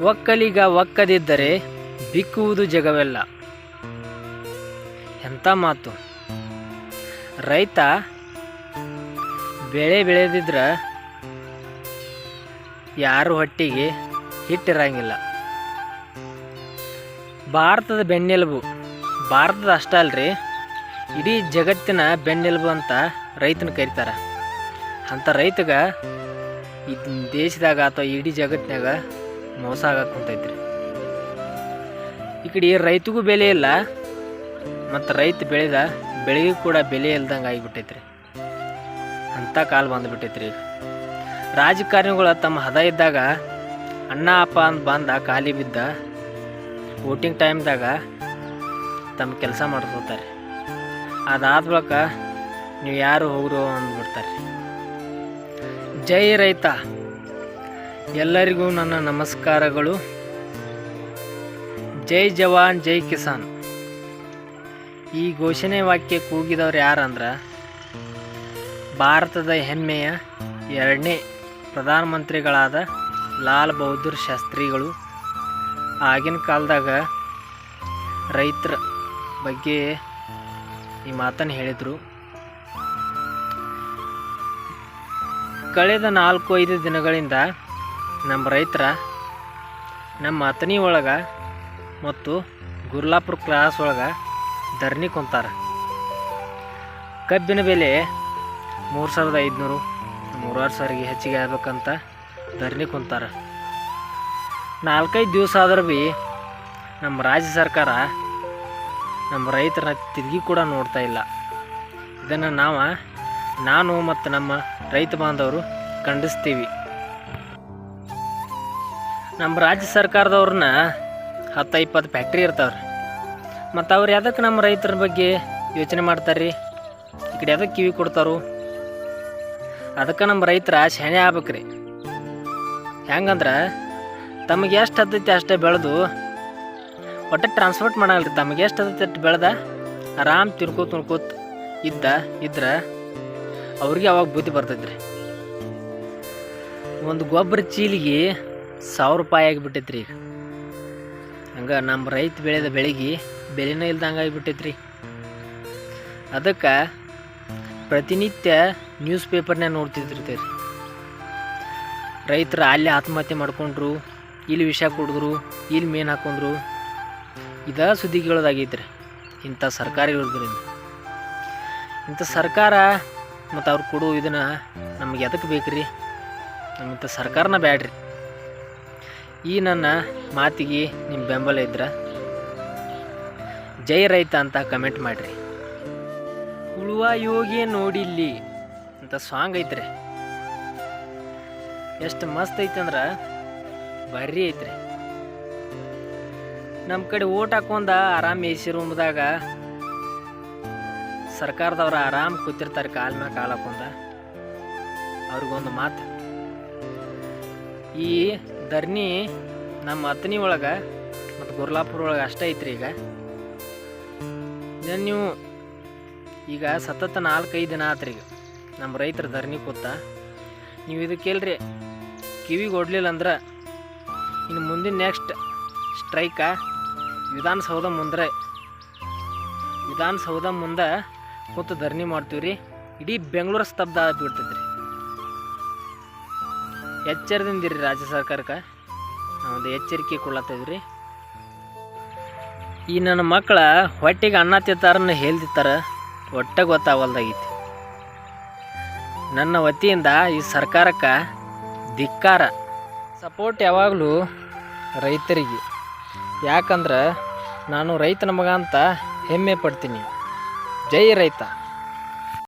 ಒಕ್ಕಲಿಗ ಒಕ್ಕದಿದ್ದರೆ ಬಿಕ್ಕುವುದು ಜಗವೆಲ್ಲ. ಎಂಥ ಮಾತು. ರೈತ ಬೆಳೆ ಬೆಳೆದಿದ್ರ ಯಾರು ಹೊಟ್ಟಿಗೆ ಹಿಟ್ಟಿರಂಗಿಲ್ಲ. ಭಾರತದ ಬೆನ್ನೆಲುಬು. ಭಾರತದ ಅಷ್ಟೇ ಅಲ್ರಿ. ಇಡೀ ಜಗತ್ತಿನ ಬೆನ್ನೆಲುಬು ಅಂತ ರೈತನ ಕರೀತಾರೆ. ಅಂಥ ರೈತಗ ಈ ದೇಶದಾಗ ಅಥವಾ ಇಡೀ ಜಗತ್ತಿನಾಗ ಮೋಸ ಆಗಕ್ಕೆ ಕುಂತೈತ್ರಿ. ಈ ಕಡೆ ರೈತಗೂ ಬೆಲೆ ಇಲ್ಲ, ಮತ್ತು ರೈತ ಬೆಳೆದ ಬೆಳೆಗೂ ಕೂಡ ಬೆಲೆ ಇಲ್ದಂಗೆ ಆಗಿಬಿಟ್ಟೈತ್ರಿ. ಅಂಥ ಕಾಲ ಬಂದುಬಿಟ್ಟೈತ್ರಿ. ರಾಜಕಾರಣಿಗಳು ತಮ್ಮ ಹದ ಇದ್ದಾಗ ಅಣ್ಣ, ಅಪ್ಪ ಅಂತ ಬಂದ ಖಾಲಿ ಬಿದ್ದ ವೋಟಿಂಗ್ ಟೈಮ್ದಾಗ ತಮ್ಮ ಕೆಲಸ ಮಾಡ್ಕೋತಾರೆ. ಅದಾದ ಬಳಿಕ ನೀವು ಯಾರು ಹೋಗ್ರು ಅಂದ್ಬಿಡ್ತಾರೆ. ಜೈ ರೈತ. ಎಲ್ಲರಿಗೂ ನನ್ನ ನಮಸ್ಕಾರಗಳು. ಜೈ ಜವಾನ್, ಜೈ ಕಿಸಾನ್. ಈ ಘೋಷಣೆ ವಾಕ್ಯ ಕೂಗಿದವ್ರು ಯಾರಂದ್ರೆ ಭಾರತದ ಹೆಮ್ಮೆಯ ಎರಡನೇ ಪ್ರಧಾನಮಂತ್ರಿಗಳಾದ ಲಾಲ್ ಬಹದ್ದೂರ್ ಶಾಸ್ತ್ರಿಗಳು. ಆಗಿನ ಕಾಲದಾಗ ರೈತರ ಬಗ್ಗೆ ಈ ಮಾತನ್ನು ಹೇಳಿದರು. ಕಳೆದ ನಾಲ್ಕು ಐದು ದಿನಗಳಿಂದ ನಮ್ಮ ರೈತರ, ನಮ್ಮ ಅತನಿ ಒಳಗೆ ಮತ್ತು ಗುರ್ಲಾಪುರ ಕ್ರಾಸ್ ಒಳಗೆ ಧರಣಿ ಕುಂತಾರೆ. ಕಬ್ಬಿನ ಬೆಲೆ ಮೂರು ಸಾವಿರದ ಐದುನೂರು ಮೂರುವರೆ ಸಾವಿರಗೆ ಹೆಚ್ಚಿಗೆ ಆಗ್ಬೇಕಂತ ಧರಣಿ ಕುಂತಾರ. ನಾಲ್ಕೈದು ದಿವಸ ಆದ್ರೂ ಭೀ ನಮ್ಮ ರಾಜ್ಯ ಸರ್ಕಾರ ನಮ್ಮ ರೈತರನ್ನ ತಿರುಗಿ ಕೂಡ ನೋಡ್ತಾ ಇಲ್ಲ. ಇದನ್ನು ನಾವು ನಾನು ಮತ್ತು ನಮ್ಮ ರೈತ ಬಾಂಧವರು ಖಂಡಿಸ್ತೀವಿ. ನಮ್ಮ ರಾಜ್ಯ ಸರ್ಕಾರದವ್ರನ್ನ ಹತ್ತು ಇಪ್ಪತ್ತು ಫ್ಯಾಕ್ಟ್ರಿ ಇರ್ತಾವ್ರಿ. ಮತ್ತು ಅವ್ರು ಯಾವ್ದಕ್ಕೆ ನಮ್ಮ ರೈತರ ಬಗ್ಗೆ ಯೋಚನೆ ಮಾಡ್ತಾರೆ ಈ ಕಡೆ ಯಾವ್ದಕ್ಕೆ ಕಿವಿ ಕೊಡ್ತಾರೋ? ಅದಕ್ಕೆ ನಮ್ಮ ರೈತರ ಶಾಣೆ ಆಗ್ಬೇಕ್ರಿ. ಹೆಂಗಂದ್ರೆ ತಮಗೆ ಎಷ್ಟು ಹತ್ತೈತಿ ಅಷ್ಟೇ ಬೆಳೆದು ಒಟ್ಟು ಟ್ರಾನ್ಸ್ಪೋರ್ಟ್ ಮಾಡಲ್ರಿ. ತಮಗೆ ಎಷ್ಟು ಹತ್ತೈತಿ ಅಷ್ಟು ಬೆಳೆದ ಆರಾಮ್ ತಿನ್ಕೋತ ತಿನ್ಕೋತ ಇದ್ದ ಇದ್ರೆ ಅವ್ರಿಗೆ ಅವಾಗ ಬುದ್ಧಿ ಬರ್ತೈತ್ರಿ? ಒಂದು ಗೊಬ್ಬರ ಚೀಲಿಗೆ ಸಾವಿರ ರೂಪಾಯಿ ಆಗಿಬಿಟ್ಟೈತ್ರಿ ಈಗ. ಹಂಗೆ ನಮ್ಮ ರೈತ ಬೆಳೆದ ಬೆಳೆಗೆ ಬೆಲೆನೇ ಇಲ್ದಂಗೆ ಆಗಿಬಿಟ್ಟೈತ್ರಿ. ಅದಕ್ಕೆ ಪ್ರತಿನಿತ್ಯ ನ್ಯೂಸ್ ಪೇಪರ್ನೇ ನೋಡ್ತಿರ್ತೀರಿ ರೈತರು ಅಲ್ಲಿ ಆತ್ಮಹತ್ಯೆ ಮಾಡ್ಕೊಂಡ್ರು, ಇಲ್ಲಿ ವಿಷ ಕುಡಿದ್ರು, ಇಲ್ಲಿ ಮೇನ್ ಹಾಕೊಂಡ್ರು. ಇದ ಸುದ್ದಿಗಳದಾಗೈತ್ರಿ. ಇಂಥ ಸರ್ಕಾರ ಇರೋದ್ರಿಂದ ಇಂಥ ಸರ್ಕಾರ ಮತ್ತು ಅವ್ರು ಕೊಡೋ ಇದನ್ನು ನಮ್ಗೆ ಎದಕ್ಕೆ ಬೇಕ್ರಿ? ನಮ್ಮಂಥ ಸರ್ಕಾರನ ಬ್ಯಾಡ್ರಿ. ಈ ನನ್ನ ಮಾತಿಗೆ ನಿಮ್ಮ ಬೆಂಬಲ ಇದ್ರೆ ಜೈ ರೈತ ಅಂತ ಕಮೆಂಟ್ ಮಾಡಿರಿ. ಉಳುವ ಯೋಗಿ ನೋಡಿಲ್ಲಿ ಅಂತ ಸಾಂಗ್ ಐತ್ರಿ. ಎಷ್ಟು ಮಸ್ತ್ ಐತೆ ಅಂದ್ರೆ ಭಾರಿ ಐತ್ರಿ. ನಮ್ಮ ಕಡೆ ಓಟ್ ಹಾಕೊಂಡ ಆರಾಮ್ ಎಸಿ ರೂಮ್ದಾಗ ಸರ್ಕಾರದವ್ರು ಆರಾಮ್ ಕೂತಿರ್ತಾರೆ ಕಾಲ್ ಮ್ಯಾಗ ಕಾಲ ಹಾಕೊಂಡ. ಅವ್ರಿಗೊಂದು ಮಾತು. ಈ ಧರ್ನಿ ನಮ್ಮ ಅತ್ನಿ ಒಳಗೆ ಮತ್ತು ಗುರ್ಲಾಪುರ ಒಳಗೆ ಅಷ್ಟೇ ಐತ್ರಿ ಈಗ. ಇದನ್ನು ನೀವು ಈಗ ಸತತ ನಾಲ್ಕೈದು ದಿನ ಆತ್ರಿ ಈಗ ನಮ್ಮ ರೈತರ ಧರಣಿ ಕೂತ. ನೀವು ಇದು ಕೇಳ್ರಿ ಕಿವಿಗೆ ಅಂದ್ರೆ ಇನ್ನು ಮುಂದಿನ ನೆಕ್ಸ್ಟ್ ಸ್ಟ್ರೈಕ ವಿಧಾನಸೌಧ ಮುಂದ್ರೆ. ವಿಧಾನಸೌಧ ಮುಂದೆ ಕೂತು ಧರಣಿ ಮಾಡ್ತೀವಿ ರೀ. ಇಡೀ ಬೆಂಗಳೂರು ಸ್ತಬ್ಧ ಆಗ್ಬಿಡ್ತೈತೆ ರೀ ಎಚ್ಚರದಿಂದಿರಿ ರಾಜ್ಯ ಸರ್ಕಾರಕ್ಕೆ. ಒಂದು ಎಚ್ಚರಿಕೆ ಕೊಡ್ಲತ್ತಿದ್ರಿ ಈ ನನ್ನ ಮಕ್ಕಳ ಹೊಟ್ಟೆಗೆ ಅನ್ನ ತಿಂತಾರನ್ನ ಹೇಳ್ತಿತ್ತಾರ ಹೊಟ್ಟೆ ಗೊತ್ತಾಗಲ್ದಾಗೈತಿ ನನ್ನ ವತಿಯಿಂದ ಈ ಸರ್ಕಾರಕ್ಕೆ ಧಿಕ್ಕಾರ, ಸಪೋರ್ಟ್ ಯಾವಾಗಲೂ ರೈತರಿಗೆ. ಯಾಕಂದ್ರೆ ನಾನು ರೈತನ ಮಗ ಅಂತ ಹೆಮ್ಮೆ ಪಡ್ತೀನಿ. ಜೈ ರೈತ.